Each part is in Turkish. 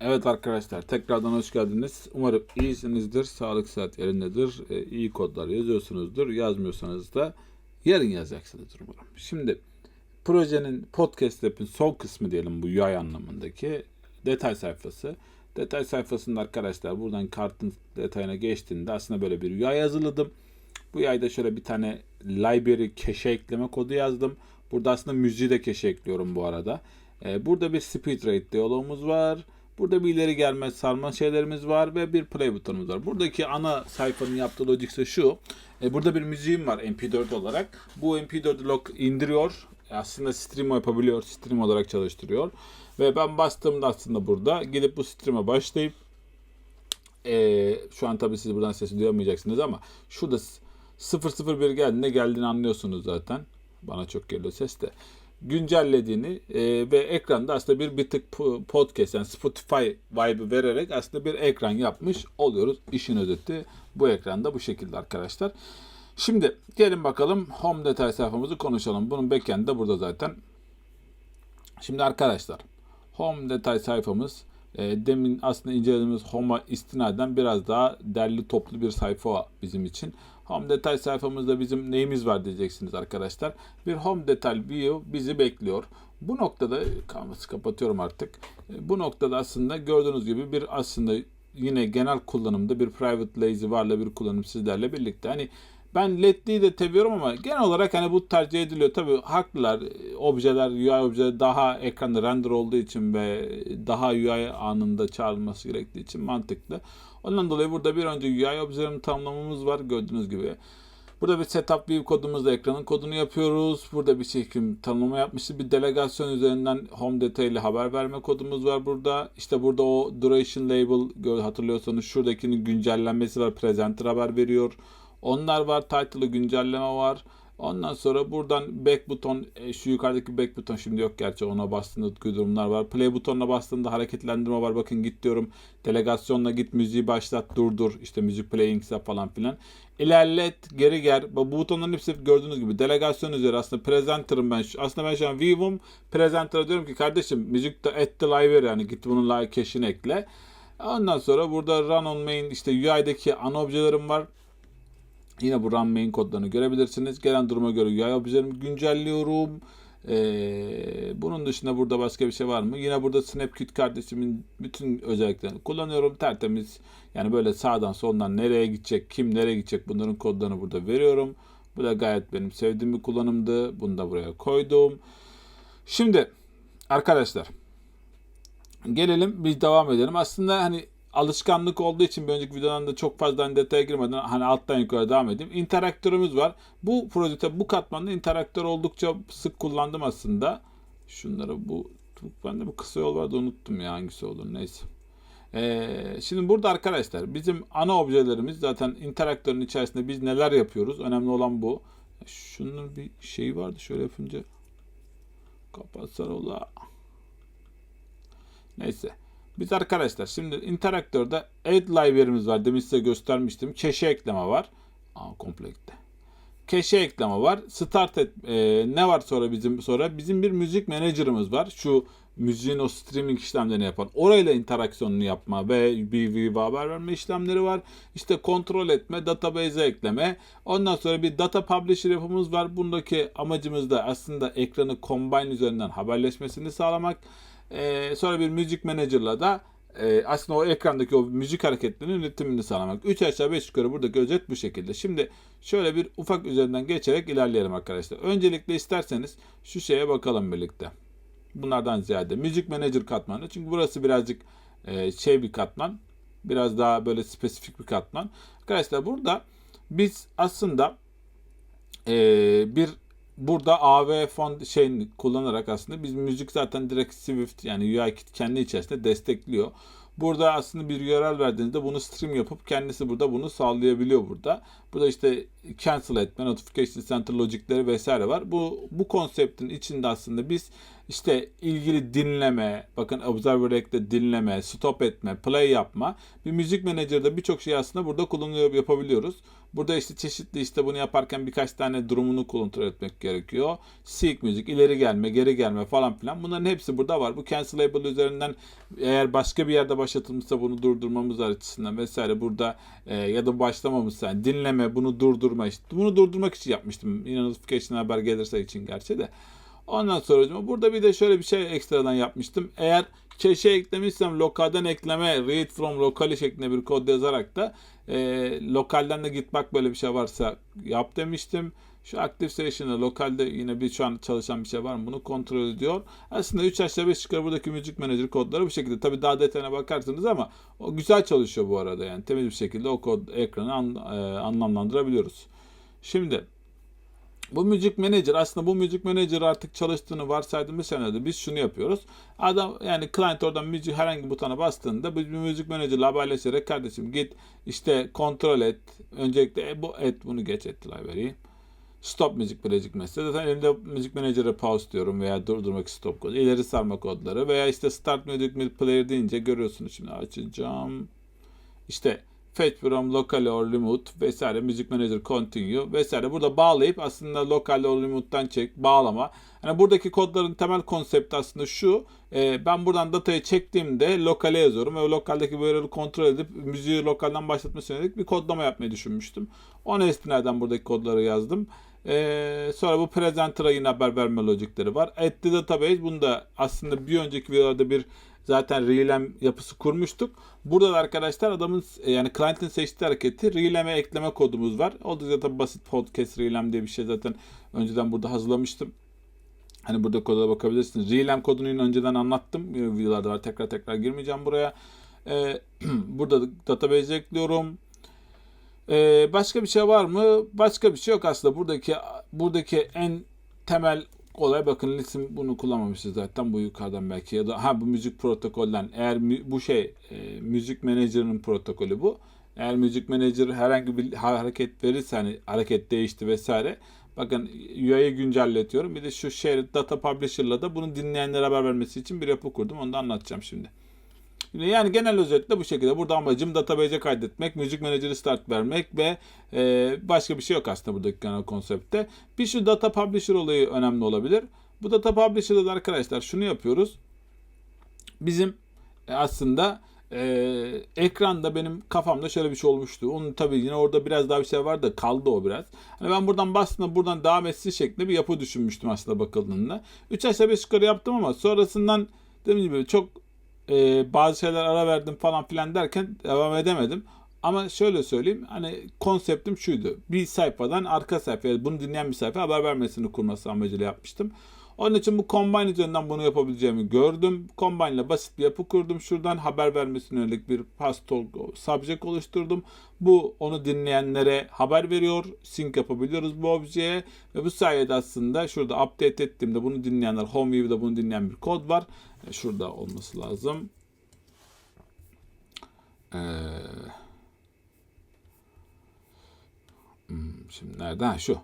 Evet arkadaşlar tekrardan hoş geldiniz. Umarım iyisinizdir, sağlık saat yerindedir, e, iyi kodlar yazıyorsunuzdur. Yazmıyorsanız da yarın yazacaksınızdır umarım. Şimdi projenin podcast app'in son kısmı diyelim bu UI anlamındaki detay sayfası. Detay sayfasında arkadaşlar buradan kartın detayına geçtiğinde aslında böyle bir UI hazırladım. Bu UI'da şöyle bir tane library cache ekleme kodu yazdım. Burada aslında müziği de cache ekliyorum bu arada. Ee, burada bir speed rate diyalogumuz var. Burada bir ileri gelme sarma şeylerimiz var ve bir play butonumuz var. Buradaki ana sayfanın yaptığı logic ise şu. E, burada bir müziğim var MP4 olarak. Bu MP4 log indiriyor. E, Aslında stream yapabiliyor. Stream olarak çalıştırıyor. Ve ben bastığımda aslında burada gidip bu stream'e başlayıp e, şu an tabii siz buradan sesi duyamayacaksınız ama şurada 001 geldiğinde geldiğini anlıyorsunuz zaten. Bana çok geliyor ses de güncellediğini e, ve ekranda aslında bir bir tık po- podcast yani Spotify vibe'ı vererek aslında bir ekran yapmış oluyoruz. İşin özeti bu ekranda bu şekilde arkadaşlar. Şimdi gelin bakalım home detay sayfamızı konuşalım. Bunun backend'i de burada zaten. Şimdi arkadaşlar home detay sayfamız e, demin aslında incelediğimiz home'a istinaden biraz daha derli toplu bir sayfa bizim için. Home detay sayfamızda bizim neyimiz var diyeceksiniz arkadaşlar. Bir home detay view bizi bekliyor. Bu noktada kanvası kapatıyorum artık. Bu noktada aslında gördüğünüz gibi bir aslında yine genel kullanımda bir private lazy varla bir kullanım sizlerle birlikte. Hani ben LED'liyi de seviyorum ama genel olarak hani bu tercih ediliyor. Tabii haklılar. Objeler, UI objeler daha ekranda render olduğu için ve daha UI anında çağrılması gerektiği için mantıklı. Ondan dolayı burada bir önce UI objelerin tanımlamamız var gördüğünüz gibi. Burada bir setup view kodumuzla ekranın kodunu yapıyoruz. Burada bir şekilde tanımlama yapmışız. Bir delegasyon üzerinden home detaylı haber verme kodumuz var burada. İşte burada o duration label hatırlıyorsanız şuradakinin güncellenmesi var. Presenter haber veriyor. Onlar var. Title'ı güncelleme var. Ondan sonra buradan back buton, e, şu yukarıdaki back buton şimdi yok gerçi ona bastığında durumlar var. Play butonuna bastığında hareketlendirme var. Bakın git diyorum. Delegasyonla git müziği başlat durdur. İşte müzik playing yap falan filan. İlerlet, geri gel. Bu butonların hepsi gördüğünüz gibi delegasyon üzeri aslında presenter'ım ben. Aslında ben şu an view'um presenter'a diyorum ki kardeşim müzikte at the library yani git bunun live cache'ini ekle. Ondan sonra burada run on main işte UI'deki ana objelerim var. Yine bu run main kodlarını görebilirsiniz. Gelen duruma göre UI objelerimi güncelliyorum. Ee, bunun dışında burada başka bir şey var mı? Yine burada SnapKit kardeşimin bütün özelliklerini kullanıyorum. Tertemiz. Yani böyle sağdan soldan nereye gidecek, kim nereye gidecek bunların kodlarını burada veriyorum. Bu da gayet benim sevdiğim bir kullanımdı. Bunu da buraya koydum. Şimdi arkadaşlar gelelim biz devam edelim. Aslında hani alışkanlık olduğu için bir önceki videodan da çok fazla hani detaya girmeden hani alttan yukarı devam edeyim. İnteraktörümüz var. Bu projede bu katmanda interaktör oldukça sık kullandım aslında. Şunları bu ben de bu kısa yol vardı unuttum ya hangisi olur neyse. Ee, şimdi burada arkadaşlar bizim ana objelerimiz zaten interaktörün içerisinde biz neler yapıyoruz? Önemli olan bu. Şunun bir şeyi vardı şöyle yapınca. Kapatsana ola. Neyse. Biz arkadaşlar şimdi interaktörde add library'miz var. Demin size göstermiştim. Cache ekleme var. Aa, komplekte. Cache ekleme var. Start et e, ne var sonra bizim sonra bizim bir müzik manager'ımız var. Şu müziğin o streaming işlemlerini yapan orayla interaksiyonunu yapma ve bir bir haber verme işlemleri var. İşte kontrol etme, database'e ekleme. Ondan sonra bir data publisher yapımız var. Bundaki amacımız da aslında ekranı combine üzerinden haberleşmesini sağlamak. Ee, sonra bir müzik manager'la da e, aslında o ekrandaki o müzik hareketlerinin üretimini sağlamak. 3 aşağı 5 yukarı buradaki özet bu şekilde. Şimdi şöyle bir ufak üzerinden geçerek ilerleyelim arkadaşlar. Öncelikle isterseniz şu şeye bakalım birlikte. Bunlardan ziyade müzik manager katmanı. Çünkü burası birazcık e, şey bir katman. Biraz daha böyle spesifik bir katman. Arkadaşlar burada biz aslında e, bir burada AV font şeyini kullanarak aslında biz müzik zaten direkt Swift yani UIKit kendi içerisinde destekliyor. Burada aslında bir URL verdiğinizde bunu stream yapıp kendisi burada bunu sağlayabiliyor burada. Burada işte cancel etme, notification center logikleri vesaire var. Bu bu konseptin içinde aslında biz işte ilgili dinleme, bakın Observer Rack'te dinleme, stop etme, play yapma. Bir müzik menajerde birçok şey aslında burada kullanılıyor, yapabiliyoruz. Burada işte çeşitli işte bunu yaparken birkaç tane durumunu kontrol etmek gerekiyor. Seek müzik, ileri gelme, geri gelme falan filan. Bunların hepsi burada var. Bu cancelable üzerinden eğer başka bir yerde başlatılmışsa bunu durdurmamız açısından vesaire burada e, ya da başlamamışsa yani dinleme, bunu durdurma işte. Bunu durdurmak için yapmıştım. Yine notification haber gelirse için gerçi de. Ondan sonra burada bir de şöyle bir şey ekstradan yapmıştım. Eğer cache eklemişsem lokalden ekleme read from locally şeklinde bir kod yazarak da e, lokalden de git bak böyle bir şey varsa yap demiştim. Şu Active Station'da lokalde yine bir şu an çalışan bir şey var mı bunu kontrol ediyor. Aslında 3 aşağı 5 yukarı buradaki Music Manager kodları bu şekilde. Tabi daha detayına bakarsınız ama o güzel çalışıyor bu arada yani. Temiz bir şekilde o kod ekranı an, e, anlamlandırabiliyoruz. Şimdi bu Music Manager aslında bu Music Manager artık çalıştığını varsaydığımız senaryoda biz şunu yapıyoruz. Adam yani client oradan müzik herhangi butona bastığında biz bir Music Manager ile haberleşerek kardeşim git işte kontrol et. Öncelikle e, bu et bunu geç et library'i. Stop müzik bilecik mesela. Zaten elimde müzik menajere pause diyorum veya durdurmak stop kodu. İleri sarma kodları veya işte start music player deyince görüyorsunuz şimdi açacağım. İşte fetch from local or remote vesaire müzik manager continue vesaire burada bağlayıp aslında lokal or remote'dan çek bağlama. Yani buradaki kodların temel konsepti aslında şu. E, ben buradan datayı çektiğimde lokale yazıyorum ve lokaldeki böyle kontrol edip müziği lokalden başlatma yönelik bir kodlama yapmayı düşünmüştüm. Ona istinaden buradaki kodları yazdım. Ee, sonra bu presenter'a yine haber verme logikleri var. Add the database bunu da aslında bir önceki videolarda bir zaten relem yapısı kurmuştuk. Burada da arkadaşlar adamın yani client'in seçtiği hareketi relem'e ekleme kodumuz var. O da zaten basit podcast relem diye bir şey zaten önceden burada hazırlamıştım. Hani burada koda bakabilirsiniz. Relem kodunu önceden anlattım. Videolarda var. Tekrar tekrar girmeyeceğim buraya. Ee, burada database ekliyorum. Ee, başka bir şey var mı? Başka bir şey yok aslında. Buradaki buradaki en temel olay bakın lisim bunu kullanmamışız zaten bu yukarıdan belki ya da ha bu müzik protokolden eğer bu şey e, müzik menajerinin protokolü bu. Eğer müzik menajeri herhangi bir hareket verirse hani hareket değişti vesaire bakın UI'yi güncelletiyorum. Bir de şu share data publisher'la da bunu dinleyenlere haber vermesi için bir yapı kurdum. Onu da anlatacağım şimdi. Yani genel özetle bu şekilde. Burada amacım database'e kaydetmek, müzik menajeri start vermek ve e, başka bir şey yok aslında buradaki genel konseptte. Bir şu data publisher olayı önemli olabilir. Bu data publisher'da da arkadaşlar şunu yapıyoruz. Bizim e, aslında e, ekranda benim kafamda şöyle bir şey olmuştu. Onun tabii yine orada biraz daha bir şey vardı. Kaldı o biraz. Hani ben buradan bastığımda buradan devam etsin şeklinde bir yapı düşünmüştüm aslında bakıldığında. 3 aşağı 5 yukarı yaptım ama sonrasından dediğim gibi çok e, bazı şeyler ara verdim falan filan derken devam edemedim. Ama şöyle söyleyeyim hani konseptim şuydu. Bir sayfadan arka sayfaya bunu dinleyen bir sayfa haber vermesini kurması amacıyla yapmıştım. Onun için bu Combine üzerinden bunu yapabileceğimi gördüm. Combine ile basit bir yapı kurdum. Şuradan haber vermesine yönelik bir pastol subject oluşturdum. Bu onu dinleyenlere haber veriyor. Sync yapabiliyoruz bu objeye. Ve bu sayede aslında şurada update ettiğimde bunu dinleyenler home view'da bunu dinleyen bir kod var. E, şurada olması lazım. Ee, şimdi nereden? Şu.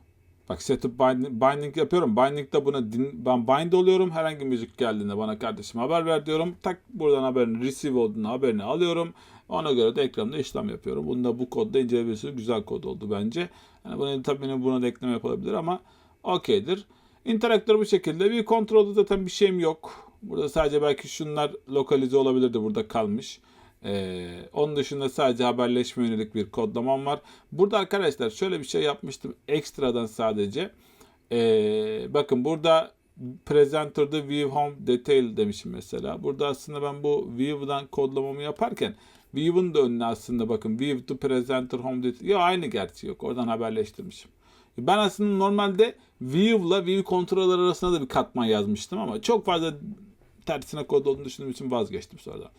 Bak setup binding, binding yapıyorum. Binding'de buna din, ben bind oluyorum. Herhangi müzik geldiğinde bana kardeşim haber ver diyorum. Tak buradan haberin receive olduğunu haberini alıyorum. Ona göre de ekranda işlem yapıyorum. Bunda bu kodda inceleyebilirsiniz. Güzel kod oldu bence. Yani bunu tabii buna da ekleme yapılabilir ama okeydir. Interaktör bu şekilde. Bir kontrolde zaten bir şeyim yok. Burada sadece belki şunlar lokalize olabilirdi. Burada kalmış. Ee, onun dışında sadece haberleşme yönelik bir kodlamam var. Burada arkadaşlar şöyle bir şey yapmıştım. Ekstradan sadece. Ee, bakın burada Presenter'da View Home Detail demişim mesela. Burada aslında ben bu View'dan kodlamamı yaparken View'un da önüne aslında bakın View to Presenter Home Detail. Ya aynı gerçi yok. Oradan haberleştirmişim. Ben aslında normalde View'la View Controller arasında da bir katman yazmıştım ama çok fazla tersine kod olduğunu düşündüğüm için vazgeçtim sonradan.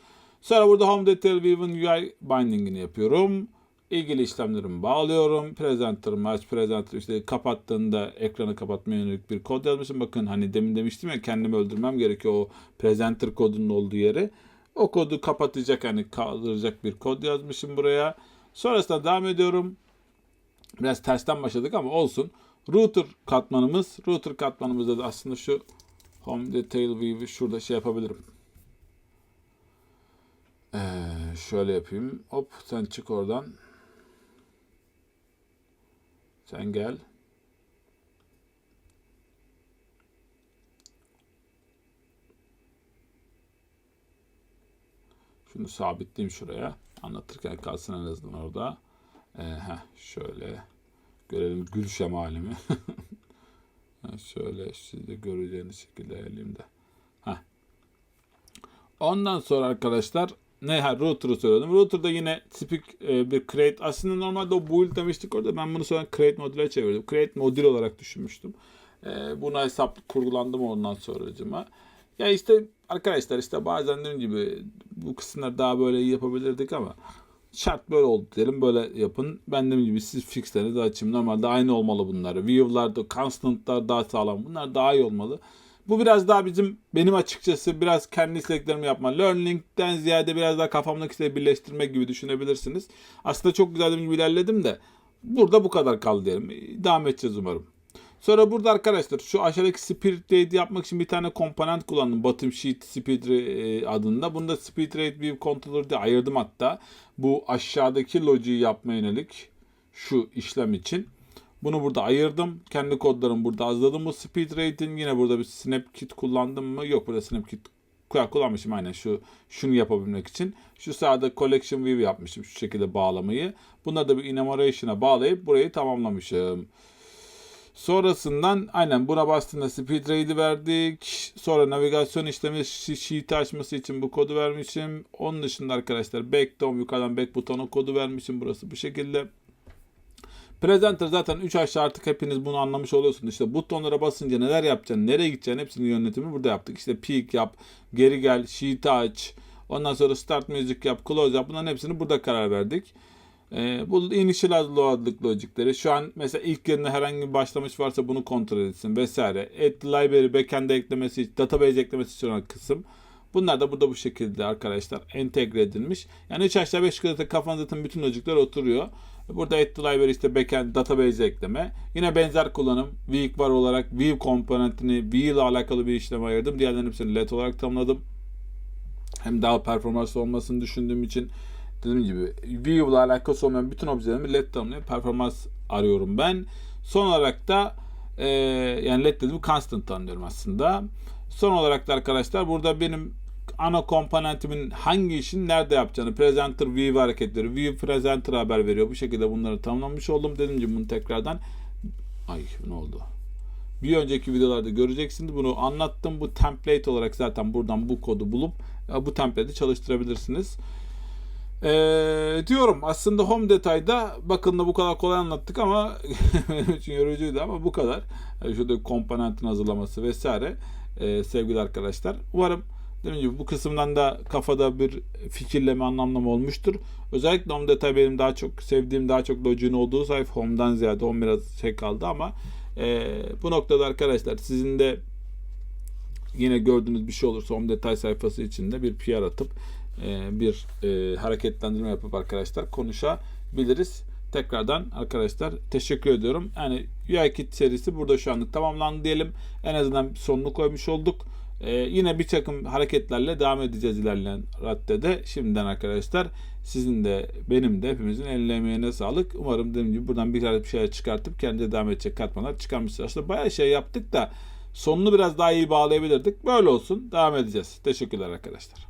Sonra burada Home Detail View'un UI binding'ini yapıyorum. İlgili işlemlerimi bağlıyorum. Presenter'ımı aç. Presenter işte kapattığında ekranı kapatmaya yönelik bir kod yazmışım. Bakın hani demin demiştim ya kendimi öldürmem gerekiyor o presenter kodunun olduğu yere. O kodu kapatacak hani kaldıracak bir kod yazmışım buraya. Sonrasında devam ediyorum. Biraz tersten başladık ama olsun. Router katmanımız. Router katmanımızda da aslında şu Home Detail View'u şurada şey yapabilirim. Ee, şöyle yapayım. Hop sen çık oradan. Sen gel. Şunu sabitleyeyim şuraya. Anlatırken kalsın en azından orada. Ee, heh, şöyle görelim gül şemalimi. Şöyle siz de göreceğiniz şekilde elimde. Heh. Ondan sonra arkadaşlar ne ha router'ı söyledim. Router'da yine speak e, bir create aslında normalde o build demiştik orada. Ben bunu sonra create modüle çevirdim. Create modül olarak düşünmüştüm. E, buna hesap kurgulandım ondan sonracıma. Ya işte arkadaşlar işte bazen dediğim gibi bu kısımlar daha böyle iyi yapabilirdik ama şart böyle oldu diyelim böyle yapın. Ben dediğim gibi siz fixleri de açayım. Normalde aynı olmalı bunlar. View'lar da constant'lar daha sağlam. Bunlar daha iyi olmalı. Bu biraz daha bizim benim açıkçası biraz kendi isteklerimi yapma. Learning'den ziyade biraz daha kafamdaki şeyleri birleştirmek gibi düşünebilirsiniz. Aslında çok güzel dediğim gibi ilerledim de burada bu kadar kaldı diyelim. Devam edeceğiz umarım. Sonra burada arkadaşlar şu aşağıdaki speed rate yapmak için bir tane komponent kullandım. Bottom sheet speed rate adında. Bunu da speed rate view controller diye ayırdım hatta. Bu aşağıdaki lojiyi yapmaya yönelik şu işlem için. Bunu burada ayırdım. Kendi kodlarımı burada azladım. Bu speed rate'in yine burada bir snapkit kullandım mı? Yok burada snapkit kullanmışım aynen şu şunu yapabilmek için. Şu sağda collection view yapmışım şu şekilde bağlamayı. Bunları da bir enumeration'a bağlayıp burayı tamamlamışım. Sonrasından aynen buna bastığında speed rate'i verdik. Sonra navigasyon işlemi sheet'i açması için bu kodu vermişim. Onun dışında arkadaşlar back down yukarıdan back butonu kodu vermişim. Burası bu şekilde. Presenter zaten 3 aşağı artık hepiniz bunu anlamış oluyorsunuz. İşte butonlara basınca neler yapacaksın, nereye gideceksin hepsinin yönetimi burada yaptık. İşte peek yap, geri gel, sheet'i aç. Ondan sonra start music yap, close yap. Bunların hepsini burada karar verdik. Ee, bu initialize load'lık logikleri. Şu an mesela ilk yerine herhangi bir başlamış varsa bunu kontrol etsin vesaire. Add library backend'e eklemesi, database eklemesi için olan kısım. Bunlar da burada bu şekilde arkadaşlar entegre edilmiş. Yani 3 aşağı 5 yukarı kafanızda zaten bütün logikler oturuyor. Burada add library işte backend database ekleme. Yine benzer kullanım. Weak var olarak view komponentini view ile alakalı bir işleme ayırdım. Diğerlerinin hepsini let olarak tanımladım. Hem daha performanslı olmasını düşündüğüm için dediğim gibi view ile alakası olmayan bütün objelerimi led tanımlayıp performans arıyorum ben. Son olarak da e, yani led dediğim constant tanımlıyorum aslında. Son olarak da arkadaşlar burada benim ana komponentimin hangi işin nerede yapacağını presenter view hareketleri view presenter haber veriyor. Bu şekilde bunları tamamlamış oldum. Dediğim gibi bunu tekrardan ay ne oldu? Bir önceki videolarda göreceksiniz. Bunu anlattım. Bu template olarak zaten buradan bu kodu bulup bu template'i çalıştırabilirsiniz. Ee, diyorum aslında home detayda bakın da bu kadar kolay anlattık ama benim için yorucuydu ama bu kadar. Yani şurada komponentin hazırlaması vesaire ee, sevgili arkadaşlar. Umarım dediğim gibi bu kısımdan da kafada bir fikirleme anlamlama olmuştur. Özellikle home detay benim daha çok sevdiğim daha çok logi'nin olduğu sayfa home'dan ziyade home biraz şey kaldı ama e, bu noktada arkadaşlar sizin de yine gördüğünüz bir şey olursa home detay sayfası içinde bir PR atıp e, bir e, hareketlendirme yapıp arkadaşlar konuşabiliriz. Tekrardan arkadaşlar teşekkür ediyorum. Yani UIKit serisi burada şu anlık tamamlandı diyelim. En azından sonunu koymuş olduk. Ee, yine bir takım hareketlerle devam edeceğiz ilerleyen raddede. Şimdiden arkadaşlar sizin de benim de hepimizin eline emeğine sağlık. Umarım dediğim gibi buradan bir şeyler çıkartıp kendinize devam edecek katmanlar çıkarmışsınız. Aslında bayağı şey yaptık da sonunu biraz daha iyi bağlayabilirdik. Böyle olsun. Devam edeceğiz. Teşekkürler arkadaşlar.